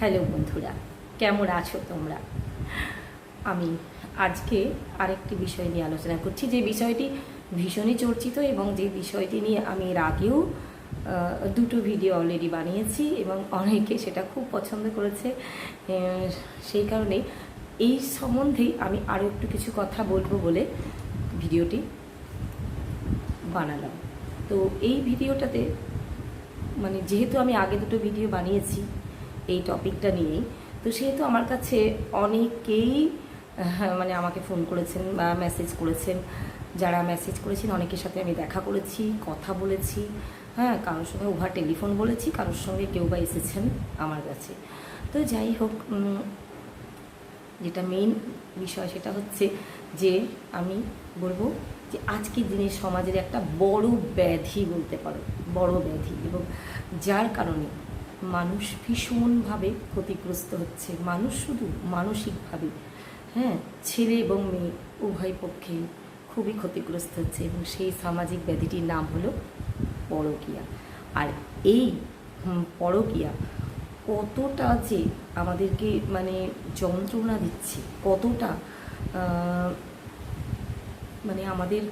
Hello বন্ধুরা, কেমন আছো তোমরা? আমি আজকে আরেকটি বিষয় নিয়ে আলোচনা করছি, যে বিষয়টি ভীষণই চর্চিত এবং যে বিষয়টি নিয়ে আমি এর আগেও দুটো ভিডিও অলরেডি বানিয়েছি এবং অনেকে সেটা খুব পছন্দ করেছে। সেই কারণে এই সম্বন্ধেই আমি আরও একটু কিছু কথা বলব বলে ভিডিওটি বানালাম। তো এই ভিডিওটাতে মানে যেহেতু আমি আগে দুটো ভিডিও বানিয়েছি এই টপিকটা নিয়েই। তো সেহেতু আমার কাছে অনেকেই মানে আমাকে ফোন করেছেন বা মেসেজ করেছেন, যারা মেসেজ করেছেন, অনেকের সাথে আমি দেখা করেছি, কথা বলেছি হ্যাঁ কারোর সঙ্গে ওভার টেলিফোন বলেছি, কারোর সঙ্গে কেউ বা এসেছেন আমার কাছে। তো যাই হোক যেটা মেইন বিষয় সেটা হচ্ছে যে আমি বলব যে আজকের দিনে সমাজের একটা বড় ব্যাধি বলতে পারো, বড় ব্যাধি এবং যার কারণে মানুষ ভীষণভাবে ক্ষতিগ্রস্ত হচ্ছে। মানুষ শুধু মানসিকভাবে। হ্যাঁ ছেলে এবং মেয়ে উভয় পক্ষে খুবই ক্ষতিগ্রস্ত হচ্ছে এবং সেই সামাজিক ব্যাধিটির নাম হলো পরকীয়া। আর এই পরকীয়া কতটা যে আমাদেরকে মানে যন্ত্রণা দিচ্ছে, কতটা মানে আমাদের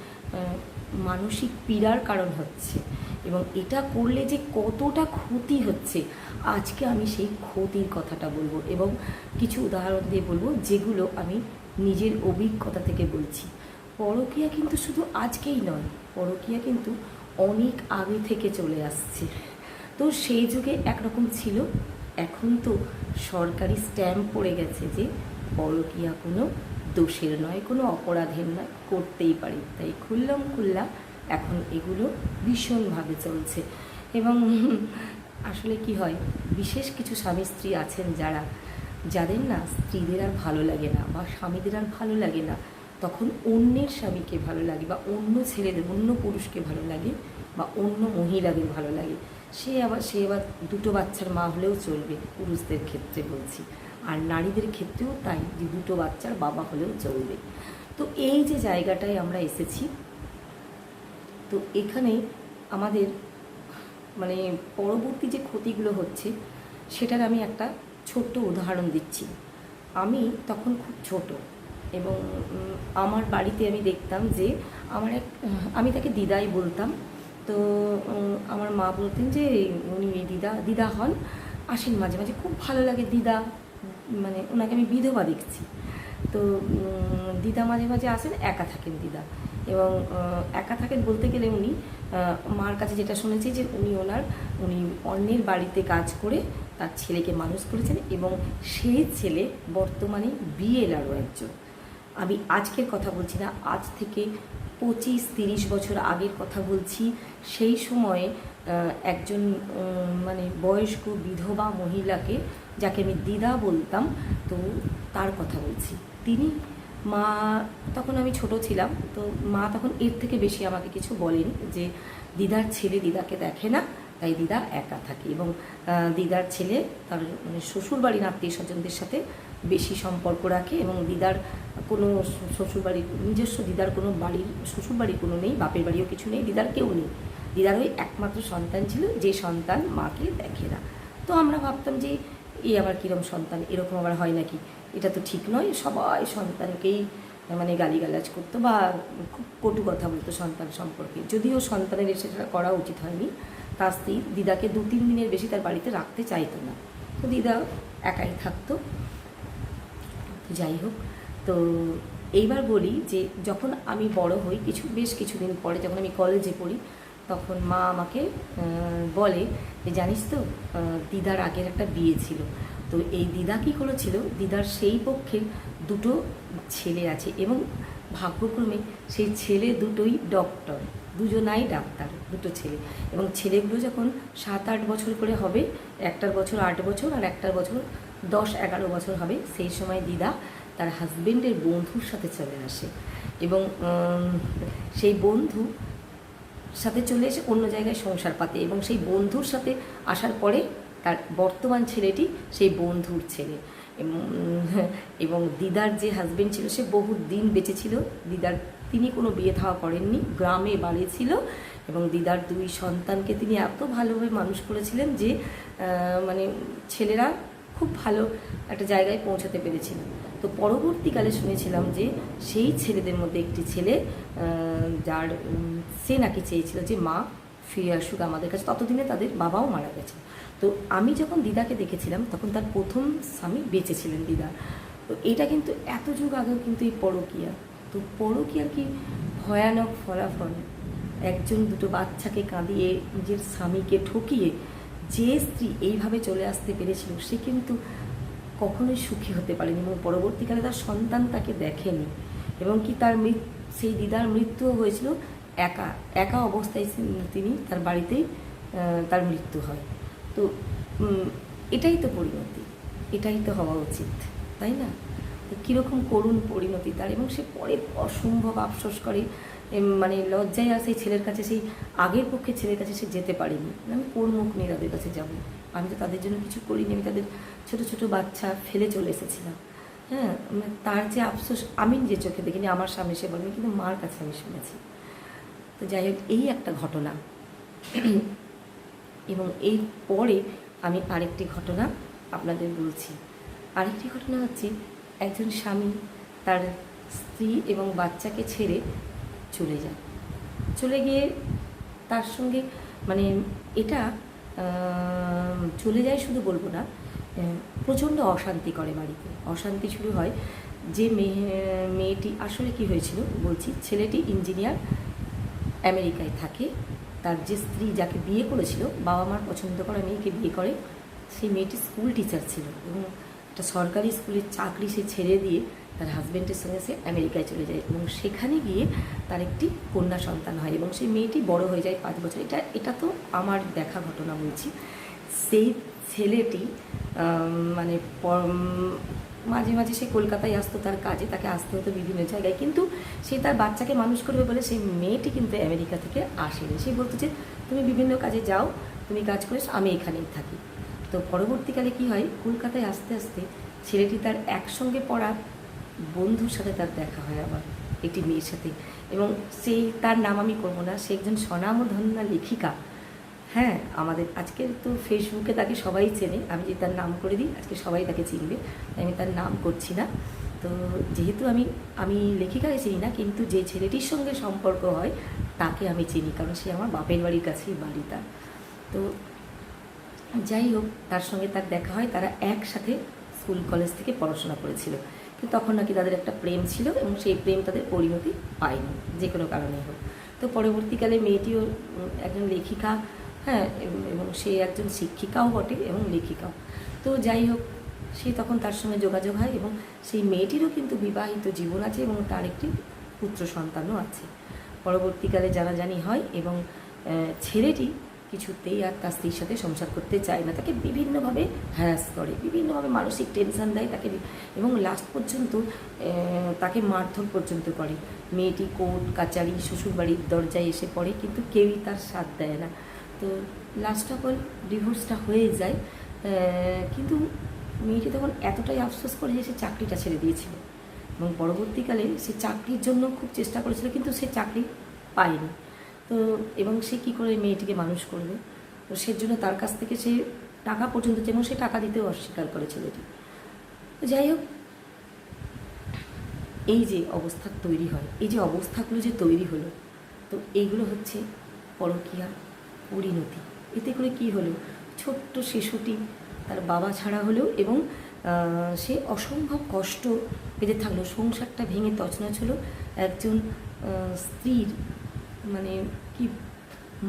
মানসিক পীড়ার কারণ হচ্ছে এবং এটা করলে যে কতটা ক্ষতি হচ্ছে, আজকে আমি সেই ক্ষতির কথাটা বলব এবং কিছু উদাহরণ দিয়ে বলব যেগুলো আমি নিজের অভিজ্ঞতা থেকে বলছি। পরকীয়া কিন্তু শুধু আজকেই নয়, পরকীয়া কিন্তু অনেক আগে থেকে চলে আসছে। তো সেই যুগে একরকম ছিল, এখন তো সরকারি স্ট্যাম্প পড়ে গেছে যে পরকীয়া কোনো দোষের নয়, কোনো অপরাধের নয়, করতেই পারি। তাই খুললাম খুল্লা এখন এগুলো ভীষণভাবে চলছে। এবং আসলে কি হয়, বিশেষ কিছু স্বামী স্ত্রী আছেন যারা, যাদের না স্ত্রীদের আর ভালো লাগে না বা স্বামীদের আর ভালো লাগে না, তখন অন্যের স্বামীকে ভালো লাগে বা অন্য ছেলেদের, অন্য পুরুষকে ভালো লাগে বা অন্য মহিলাদের ভালো লাগে। সে আবার সে আবার দুটো বাচ্চার মা হলেও চলবে পুরুষদের ক্ষেত্রে বলছি। আর নারীদের ক্ষেত্রেও তাই যে দুটো বাচ্চার বাবা হলেও চলবে। তো এই যে জায়গাটায় আমরা এসেছি, তো এখানে আমাদের মানে পরবর্তী যে ক্ষতিগুলো হচ্ছে, সেটার আমি একটা ছোট্ট উদাহরণ দিচ্ছি। আমি তখন খুব ছোট এবং আমার বাড়িতে আমি দেখতাম যে আমার এক, আমি তাকে দিদাই বলতাম। তো আমার মা বলতেন যে উনি দিদা দিদা হন। আসেন মাঝে মাঝে, খুব ভালো লাগে দিদা। মানে ওনাকে আমি বিধবা দেখছি। তো দিদা মাঝে মাঝে আসেন, একা থাকেন দিদা। এবং একা থাকেন বলতে গেলে উনি মার কাছে যেটা শুনেছি যে উনি ওনার, উনি অন্যের বাড়িতে কাজ করে তার ছেলেকে মানুষ করেছেন এবং সেই ছেলে বর্তমানে বিএলআরও একজন। আমি আজকের কথা বলছি না, আজ থেকে পঁচিশ তিরিশ বছর আগের কথা বলছি। সেই সময়ে একজন মানে বয়স্ক বিধবা মহিলাকে যাকে আমি দিদা বলতাম, তো তার কথা বলছি। তিনি, মা, তখন আমি ছোট ছিলাম, তো মা তখন এর থেকে বেশি আমাকে কিছু বলেন যে, দিদার ছেলে দিদাকে দেখে না, তাই দিদা একা থাকে। এবং দিদার ছেলে তার মানে শ্বশুরবাড়ির আত্মীয় স্বজনদের সাথে বেশি সম্পর্ক রাখে এবং দিদার কোনো শ্বশুরবাড়ির, নিজস্ব দিদার কোনো বাড়ির শ্বশুরবাড়ির কোনো নেই, বাপের বাড়িও কিছু নেই, দিদার কেউ নেই। দিদার ওই একমাত্র সন্তান ছিল, যে সন্তান মাকে দেখে না। তো আমরা ভাবতাম যে এই আবার কীরকম সন্তান? এরকম আবার হয় নাকি? এটা তো ঠিক নয়। সবাই সন্তানকেই মানে গালিগালাজ করতো বা খুব কটু কথা বলতো সন্তান সম্পর্কে। যদিও সন্তানের এসে করা উচিত হয়নি। তার স্ত্রী দিদাকে দু তিন দিনের বেশি তার বাড়িতে রাখতে চাইতো না। তো দিদা একাই থাকতো। যাই হোক, তো এইবার বলি যে যখন আমি বড় হই, কিছু, বেশ কিছুদিন পরে যখন আমি কলেজে পড়ি তখন মা আমাকে বলে যে, জানিস তো দিদার আগের একটা বিয়ে ছিল। তো এই দিদা কী করেছিল? দিদার সেই পক্ষে দুটো ছেলে আছে এবং ভাগ্যক্রমে সেই ছেলে দুটোই ডক্টর দুজনাই ডাক্তার, দুটো ছেলে। এবং ছেলেগুলো যখন সাত আট বছর করে হবে, একটার বছর আট বছর আর একটার বছর দশ এগারো বছর হবে, সেই সময় দিদা তার হাজবেন্ডের বন্ধুর সাথে চলে আসে। এবং সেই বন্ধু সাথে চলে এসে অন্য জায়গায় সংসার পাতে এবং সেই বন্ধুর সাথে আসার পরে তার বর্তমান ছেলেটি সেই বন্ধুর ছেলে। এবং দিদার যে হাজবেন্ড ছিল সে বহু দিন বেঁচে ছিল দিদার, তিনি কোনো বিয়ে থাওয়া করেননি, গ্রামে বাড়ি ছিল এবং দিদার দুই সন্তানকে তিনি এত ভালোভাবে মানুষ করেছিলেন যে মানে ছেলেরা খুব ভালো একটা জায়গায় পৌঁছাতে পেরেছিলাম তো পরবর্তীকালে শুনেছিলাম যে সেই ছেলেদের মধ্যে একটি ছেলে যার সে নাকি চেয়েছিল যে মা ফিরে আসুক আমাদের কাছে। ততদিনে তাদের বাবাও মারা গেছে। তো আমি যখন দিদাকে দেখেছিলাম, তখন তার প্রথম স্বামী বেঁচে ছিলেন দিদা। তো এটা কিন্তু এত যুগ আগেও কিন্তু এই পরকীয়া। তো পরকীয়ার কি ভয়ানক ফলাফল? একজন দুটো বাচ্চাকে কাঁদিয়ে নিজের স্বামীকে ঠকিয়ে যে স্ত্রী এইভাবে চলে আসতে পেরেছিল, সে কিন্তু কখনোই সুখী হতে পারেনি এবং পরবর্তীকালে তার সন্তান তাকে দেখেনি এবং কি তার মৃত, সেই দিদার মৃত্যুও হয়েছিল একা একা অবস্থায় তিনি তার বাড়িতেই তার মৃত্যু হয়। তো এটাই তো পরিণতি, এটাই তো হওয়া উচিত, তাই না? কীরকম করুণ পরিণতি তার এবং সে পরে অসম্ভব আফসোস করে মানে লজ্জায় আর সেই ছেলের কাছে, সেই আগের পক্ষে ছেলের কাছে সে যেতে পারেনি। আমি কোন মুখ নিয়ে তাদের কাছে যাব? আমি তো তাদের জন্য কিছু করিনি, আমি তাদের ছোট ছোট বাচ্চা ফেলে চলে এসেছিলাম। হ্যাঁ মানে তার যে আফসোস, আমি নিজের চোখে দেখিনি, আমার সামনে সে বলেনি কিন্তু মার কাছে আমি শুনেছি। তো যাই হোক, এই একটা ঘটনা। এবং এই পরে আমি আরেকটি ঘটনা আপনাদের বলছি। আরেকটি ঘটনা হচ্ছে, একজন স্বামী তার স্ত্রী এবং বাচ্চাকে ছেড়ে চলে যায়। চলে গিয়ে তার সঙ্গে মানে এটা চলে যায় শুধু বলব না প্রচণ্ড অশান্তি করে বাড়িতে। অশান্তি শুরু হয় যে মেয়ে, মেয়েটি আসলে কি হয়েছিল বলছি, ছেলেটি ইঞ্জিনিয়ার আমেরিকায় থাকে, তার যে স্ত্রী যাকে বিয়ে করেছিল বাবা মার পছন্দ করা মেয়েকে বিয়ে করে, সেই মেয়েটি স্কুল টিচার ছিল এবং একটা সরকারি স্কুলের চাকরি সে ছেড়ে দিয়ে তার হাজব্যান্ডের সঙ্গে সে আমেরিকায় চলে যায় এবং সেখানে গিয়ে তার একটি কন্যা সন্তান হয় এবং সেই মেয়েটি বড় হয়ে যায় পাঁচ বছর। এটা এটা তো আমার দেখা ঘটনা বলছি। সেই ছেলেটি মানে মাঝে মাঝে সে কলকাতায় আসতো তার কাজে, তাকে আসতে হতো বিভিন্ন জায়গায়। কিন্তু সে তার বাচ্চাকে মানুষ করবে বলে সেই মেয়েটি কিন্তু আমেরিকা থেকে আসেনি। সে বলতো যে, তুমি বিভিন্ন কাজে যাও, তুমি কাজ করিস, আমি এখানেই থাকি। তো পরবর্তীকালে কি হয়, কলকাতায় আসতে আসতে ছেলেটি তার একসঙ্গে পড়া বন্ধুর সাথে তার দেখা হয় আবার, একটি মেয়ের সাথে। এবং সেই তার নাম আমি করব না, সে একজন স্বনামধন্য লেখিকা। হ্যাঁ আমাদের আজকে তো ফেসবুকে তাকে সবাই চেনে। আমি যদি তার নাম করে দিই, আজকে সবাই তাকে চিনবে। তাই আমি তার নাম করছি না। তো যেহেতু আমি আমি লেখিকাকে চিনি না, কিন্তু যে ছেলেটির সঙ্গে সম্পর্ক হয়, তাকে আমি চিনি, কারণ সে আমার বাপের বাড়ির কাছেই বাড়ি তার। তো যাই হোক, তার সঙ্গে তার দেখা হয়। তারা একসাথে স্কুল, কলেজ থেকে পড়াশোনা করেছিল। কিন্তু তখন নাকি তাদের একটা প্রেম ছিল এবং সেই প্রেম তাদের পরিণতি পায়নি, যে কোনো কারণেই হোক। তো পরবর্তীকালে মেয়েটিও একজন লেখিকা হ্যাঁ এবং এবং সে একজন শিক্ষিকাও বটে এবং লেখিকাও। তো যাই হোক, সে তখন তার সঙ্গে যোগাযোগ হয় এবং সেই মেয়েটিরও কিন্তু বিবাহিত জীবন আছে এবং তার একটি পুত্র সন্তানও আছে। পরবর্তীকালে জানাজানি হয় এবং ছেলেটি কিছুতেই আর তার স্ত্রীর সাথে সংসার করতে চায় না। তাকে বিভিন্নভাবে হ্যারাস করে, বিভিন্নভাবে মানসিক টেনশন দেয় তাকে এবং লাস্ট পর্যন্ত তাকে মারধর পর্যন্ত করে। মেয়েটি কোর্ট, কাচারি, শ্বশুরবাড়ির দরজায় এসে পড়ে কিন্তু কেউই তার সাথ দেয় না। তো লাস্ট অফ অল ডিভোর্সটা হয়ে যায়। কিন্তু মেয়েটি তখন এতটাই আফসোস করে যে সে চাকরিটা ছেড়ে দিয়েছিল। এবং পরবর্তীকালে সে চাকরির জন্য খুব চেষ্টা করেছিল কিন্তু সে চাকরি পায়নি। তো, এবং সে কী করে মেয়েটিকে মানুষ করবে? তো সেজন্য তার কাছ থেকে সে টাকা পর্যন্ত যেমন সে টাকা দিতেও অস্বীকার করে ছেলেটি। যাই হোক, এই যে অবস্থা তৈরি হয়, এই যে অবস্থাগুলো যে তৈরি হলো, তো এইগুলো হচ্ছে পরকীয়া পরিণতি। এতে করে কি হলো? ছোট্ট শিশুটি তার বাবা ছাড়া হলো এবং সে অসম্ভব কষ্ট পেতে থাকল। সংসারটা ভেঙে তছনছ হলো। একজন স্ত্রীর মানে কি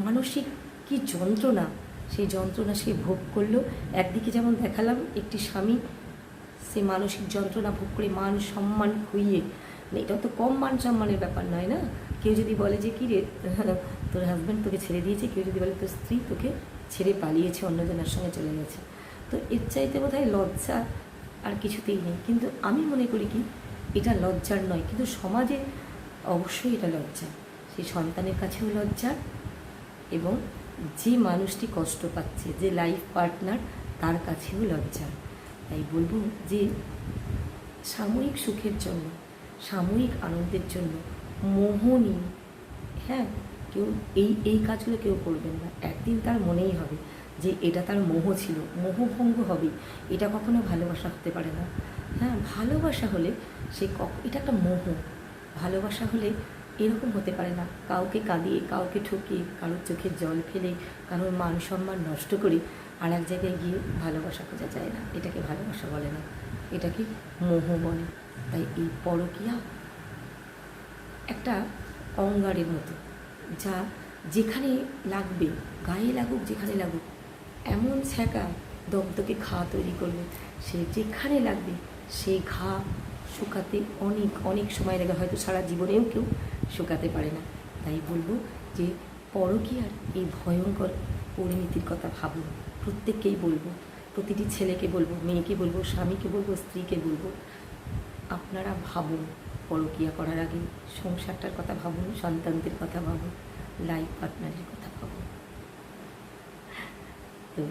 মানসিক কি যন্ত্রণা, সেই যন্ত্রণা সে ভোগ করল। একদিকে যেমন দেখালাম, একটি স্বামী সে মানসিক যন্ত্রণা ভোগ করে মান সম্মান খুইয়ে। মানে এটা তো কম মান সম্মানের ব্যাপার নয় না? কেউ যদি বলে যে কী রে তোর হাজব্যান্ড তোকে ছেড়ে দিয়েছে। কেউ যদি বলে, তোর স্ত্রী তোকে ছেড়ে পালিয়েছে, অন্যজনের সঙ্গে চলে গেছে। তো এর চাইতে বোধ হয় লজ্জা আর কিছুতেই নেই। কিন্তু আমি মনে করি কি, এটা লজ্জার নয়। কিন্তু সমাজে অবশ্যই এটা লজ্জা। সেই সন্তানের কাছেও লজ্জা এবং যে মানুষটি কষ্ট পাচ্ছে, যে লাইফ পার্টনার তার কাছেও লজ্জা। তাই বলব যে সাময়িক সুখের জন্য, সাময়িক আনন্দের জন্য মোহনী হ্যাঁ কেউ এই এই কাজগুলো কেউ করবেন না। একদিন তার মনেই হবে যে এটা তার মোহ ছিল, মোহভঙ্গ হবে। এটা কখনো ভালোবাসা হতে পারে না। হ্যাঁ ভালোবাসা হলে সে এটা একটা মোহ। ভালোবাসা হলে এরকম হতে পারে না। কাউকে কাঁদিয়ে, কাউকে ঠকিয়ে, কারোর চোখে জল ফেলে, কারোর মান সম্মান নষ্ট করে আর এক জায়গায় গিয়ে ভালোবাসা খোঁজা যায় না। এটাকে ভালোবাসা বলে না। এটাকে মোহ বলে। তাই এই পরকিয়া একটা অঙ্গারের মতো, যা যেখানে লাগবে, গায়ে লাগুক, যেখানে লাগুক, এমন ছ্যাঁকা দগদগে ঘা তৈরি করবে। সে যেখানে লাগবে সেই ঘা শুকাতে অনেক অনেক সময় লাগে। হয়তো সারা জীবনেও কেউ শুকাতে পারে না। তাই বলব যে পরকীয়ার এই ভয়ঙ্কর পরিণতির কথা ভাবুন। প্রত্যেককেই বলব, প্রতিটি ছেলেকে বলব, মেয়েকে বলব, স্বামীকে বলব, স্ত্রীকে বলব, আপনারা ভাবুন পরকিয়া করার আগে সংসারটার কথা ভাবুন, সন্তানদের কথা ভাবুন লাইফ পার্টনারের কথা ভাবুন। তো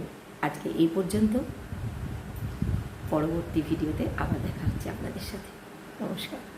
আজকে এই পর্যন্ত। পরবর্তী ভিডিওতে আবার দেখা হচ্ছে আপনাদের সাথে। নমস্কার।